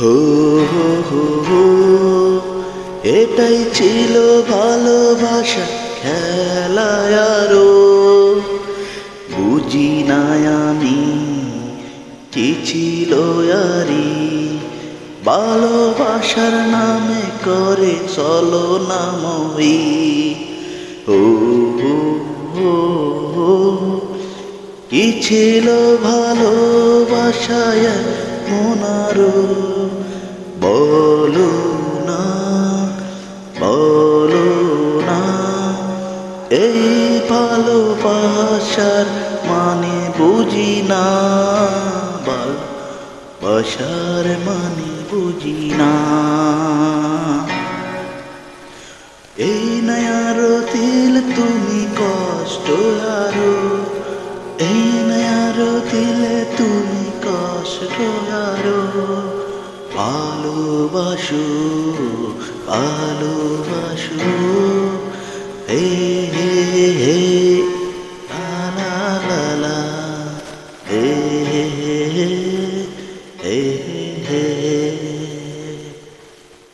হো হো হো এটাই ছিল ভালোবাসা খেলায় আরও। বুঝি না আমি কি ছিল আরি ভালোবাসার নামে করে চলো নামই ও হো। কি ছিল ভালোবাসায় মনারো, বলো না বলো না, এই ভালোবাসার মানে বুঝি না, ভালোবাসার মানে বুঝি না। এই নয়ার দিল তুমি কষ্ট আরও এই নয়ার দিলে তুমি ভালোবাসো ভালোবাসো এই